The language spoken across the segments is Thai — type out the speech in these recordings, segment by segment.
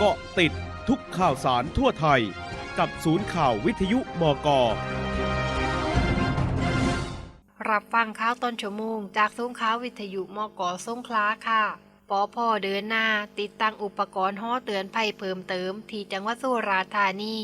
เกาะติดทุกข่าวสารทั่วไทย กับศูนย์ข่าววิทยุบก รับฟังข่าวต้นชั่วโมง จากศูนย์ข่าววิทยุมกสงขลาค่ะปอพอเดินหน้า ติดตั้งอุปกรณ์ห้อเตือนภัยเพิ่มเติม ที่จังหวัดสุราษฎร์ธานี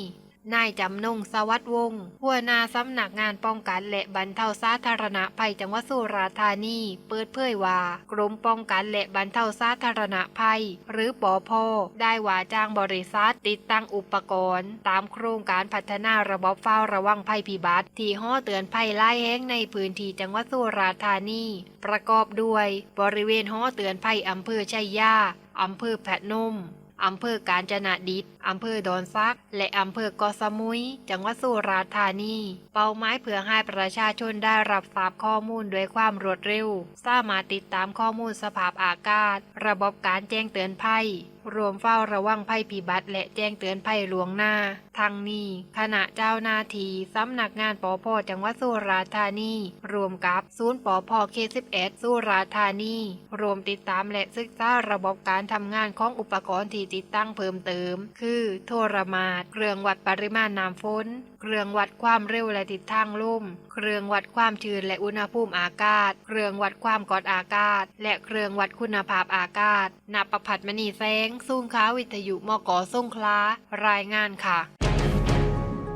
นายจำนงสวัสดิ์วงศ์หัวหน้าสำนักงานป้องกันและบรรเทาสาธารณภัยจังหวัดสุราษฎร์ธานี เปิดเผยว่ากรมป้องกันและบรรเทาสาธารณภัย หรือปอพอได้ว่าจ้างบริษัทติดตั้งอุปกรณ์ ตามโครงการพัฒนาระบบเฝ้าระวังภัยพิบัติ ที่ห้อเตือนภัยไล่แห้งในพื้นที่จังหวัดสุราษฎร์ธานี ประกอบด้วย บริเวณห้อเตือนภัยอำเภอชัยยาอำเภอแพะนม อำเภอกาญจนดิตอำเภอดอนซัก และอำเภอเกาะสมุย จังหวัดสุราษฎร์ธานี เป้าหมายเพื่อให้ประชาชนได้รับทราบข้อมูลด้วยความรวดเร็ว สามารถติดตามข้อมูลสภาพอากาศ ระบบการแจ้งเตือนภัย รวมเฝ้าระวังภัยพิบัติและแจ้งเตือนภัยล่วงหน้า ทั้งนี้ขณะเจ้าหน้าที่สำนักงานปอพจังหวัดสุราษฎร์ธานี รวมกับศูนย์ปอพเค11สุราษฎร์ธานี รวมติดตามและศึกษาระบบการทำงานของอุปกรณ์ที่ติดตั้งเพิ่มเติม คือ โทรมาดเครื่องวัดปริมาณน้ำฝน เครื่องวัดความเร็วและทิศทางลมเครื่องวัดความชื้นและอุณหภูมิอากาศ เครื่องวัดความกดอากาศ และเครื่องวัดคุณภาพอากาศนประพัดมณีแสงสูงค้าวิทยุมกสงขลารายงานค่ะ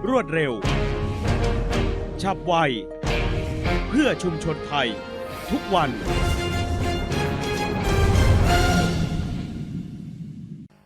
รวดเร็ว ฉับไว เพื่อชุมชนไทย ทุกวัน